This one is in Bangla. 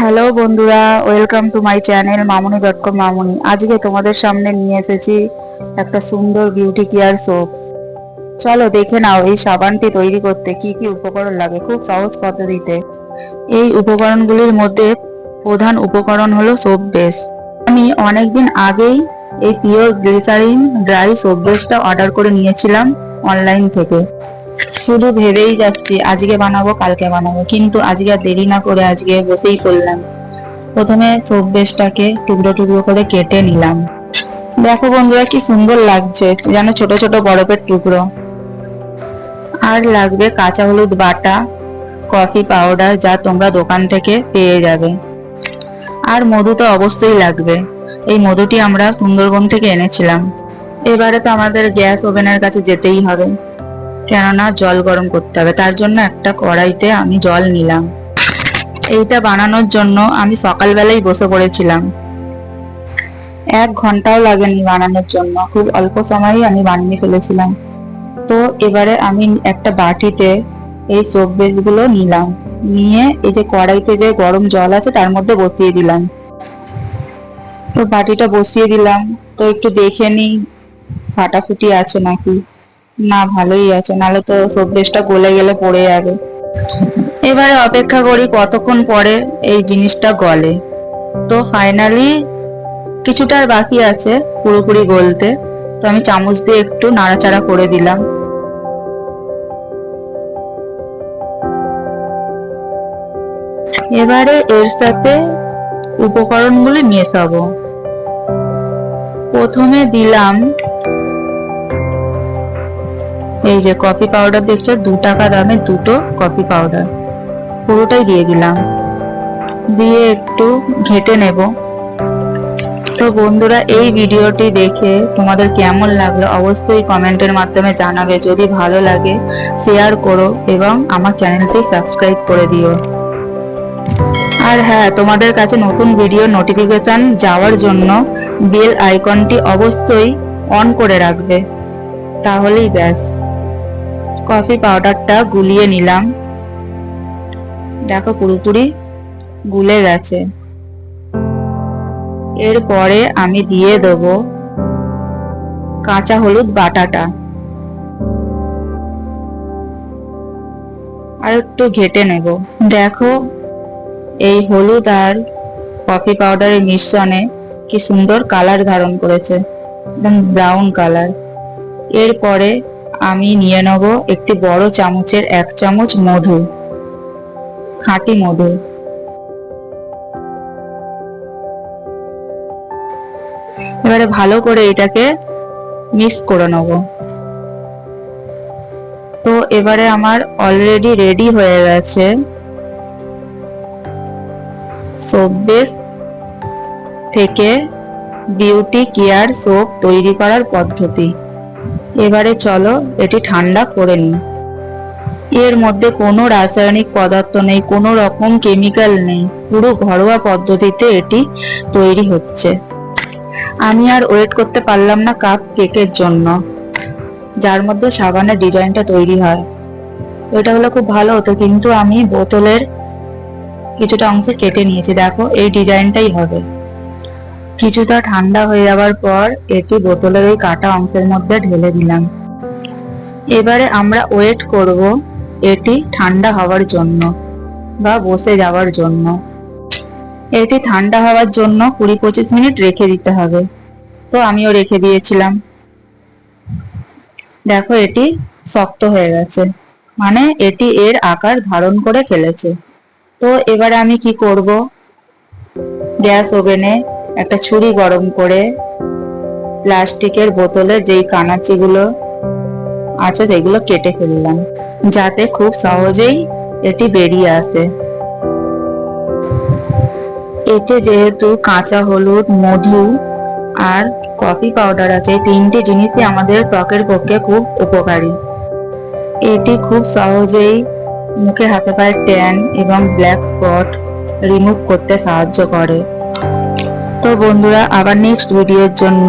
হ্যালো বন্ধুরা welcome to my channel Mamuni dot com Mamuni. আজকে তোমাদের সামনে নিয়ে এসেছি একটা সুন্দর বিউটি কেয়ার সোপ চলো দেখে নাও, এই সাবানটি তৈরি করতে কি কি উপকরণ লাগে, খুব সহজ পদ্ধতিতে। এই উপকরণগুলির মধ্যে প্রধান উপকরণ হলো সোপ বেস আমি অনেকদিন আগেই এই পিওর গ্লিসারিন ড্রাই সোপ বেসটা অর্ডার করে নিয়েছিলাম অনলাইন থেকে। শুধু ভেবেই যাচ্ছি, আজকে বানাবো, কালকে বানাবো। কিন্তু আজকে আর দেরি না করে আজকে বসেই পড়লাম। প্রথমে সোপ বেসটাকে টুকরো টুকরো করে কেটে নিলাম। দেখো বন্ধুরা, কি সুন্দর লাগছে, যেন ছোট ছোট বরফের টুকরো। আর লাগবে কাঁচা হলুদ বাটা, কফি পাউডার, যা তোমরা দোকান থেকে পেয়ে যাবে। আর মধু তো অবশ্যই লাগবে। এই মধুটি আমরা সুন্দরবন থেকে এনেছিলাম। এবারে তো আমাদের গ্যাস ওভেনের কাছে যেতেই হবে। কেননা জল গরম করতে হবে। তার জন্য একটা কড়াইতে আমি জল নিলাম। এইটা বানানোর জন্য আমি সকালবেলাই বসে পড়েছিলাম। এক ঘন্টাও লাগেনি বানানোর জন্য। খুব অল্প সময়ই আমি বানিয়ে ফেলেছিলাম। তো এবারে আমি একটা বাটিতে এই সোপ বেসগুলো নিলাম। নিয়ে এই যে কড়াইতে যে গরম জল আছে তার মধ্যে বসিয়ে দিলাম। তো বাটিটা বসিয়ে দিলাম। তো একটু দেখে নিই ফাটাফুটি আছে নাকি। না, ভালোই আছে, নাহলে তো সবরেসটা গলে গেলে পড়ে যাবে। এবারে অপেক্ষা করি কতক্ষণ পরে এই জিনিসটা গলে। তো ফাইনালি কিছুটা বাকি আছে পুরোপুরি গলতে। তো আমি চামচ দিয়ে একটু নাড়াচাড়া করে দিলাম। এবারে এর সাথে উপকরণগুলি মেশাবো প্রথমে দিলাম এই যে কফি পাউডার দেখছ, দু টাকা দামের দুটো কফি পাউডার পুরোটাই দিয়ে দিলাম। দিয়ে একটু ঘেটে নেব। তো বন্ধুরা, এই ভিডিওটি দেখে তোমাদের কেমন লাগল অবশ্যই কমেন্টের মাধ্যমে জানাবে। যদি ভালো লাগে শেয়ার করো এবং আমার চ্যানেলটি সাবস্ক্রাইব করে দিও। আর হ্যাঁ তোমাদের কাছে নতুন ভিডিও নোটিফিকেশন যাওয়ার জন্য বেল আইকনটি অবশ্যই অন করে রাখবে। তাহলেই ব্যাস। কফি পাউডারটা গুলিয়ে নিলাম। দেখো পুরোপুরি গুলে গেছে। এরপরে আমি দিয়ে দেব কাঁচা হলুদ বাটাটা। আর একটু ঘেটে নেব। দেখো এই হলুদ আর কফি পাউডারের মিশ্রণে কি সুন্দর কালার ধারণ করেছে। একদম ব্রাউন কালার। এরপরে আমি নিয়ে নেব একটি বড় চামচের এক চামচ মধু, খাঁটি মধু। এবারে ভালো করে এটাকে মিক্স করে নেব। তো এবারে আমার অলরেডি রেডি হয়ে গেছে। বেস থেকে বিউটি কেয়ার সোপ তৈরি করার পদ্ধতি। এবারে চলো, এটি ঠান্ডা করে নিই। এর মধ্যে কোনো রাসায়নিক পদার্থ নেই, কোনো রকম কেমিক্যাল নেই। পুরো ঘরোয়া পদ্ধতিতে এটি তৈরি হচ্ছে। আমি আর ওয়েট করতে পারলাম না কাপ কেকের জন্য। যার মধ্যে সাবানের ডিজাইনটা তৈরি হয়। এটা হলো খুব ভালো হতো, কিন্তু আমি বোতলের কিছুটা অংশ কেটে নিয়েছি। দেখো, এই ডিজাইনটাই হবে। কিছুটা ঠান্ডা হয়ে যাওয়ার পর এটি বোতলের ওই কাটা অংশের মধ্যে ঢেলে দিলাম। এবারে আমরা ওয়েট করব এটি ঠান্ডা হওয়ার জন্য বা বসে যাওয়ার জন্য। এটি ঠান্ডা হওয়ার জন্য কুড়ি পঁচিশ মিনিট রেখে দিতে হবে। তো আমিও রেখে দিয়েছিলাম। দেখো এটি শক্ত হয়ে গেছে। মানে এটি এর আকার ধারণ করে ফেলেছে। তো এবারে আমি কি করব? গ্যাস ওভেনে একটা ছুরি গরম করে প্লাস্টিকের বোতলে যেই কানাচিগুলো আছে সেগুলো কেটে ফেললাম, যাতে খুব সহজেই এটি বেরিয়ে আসে। এতে যেহেতু কাঁচা হলুদ, মধু আর কফি পাউডার আছে তিনটি জিনিসই আমাদের ত্বকের পক্ষে খুব উপকারী। এটি খুব সহজেই মুখে হাতে পায়ে ট্যান এবং ব্ল্যাক স্পট রিমুভ করতে সাহায্য করে। তো বন্ধুরা আবার নেক্সট ভিডিওর জন্য।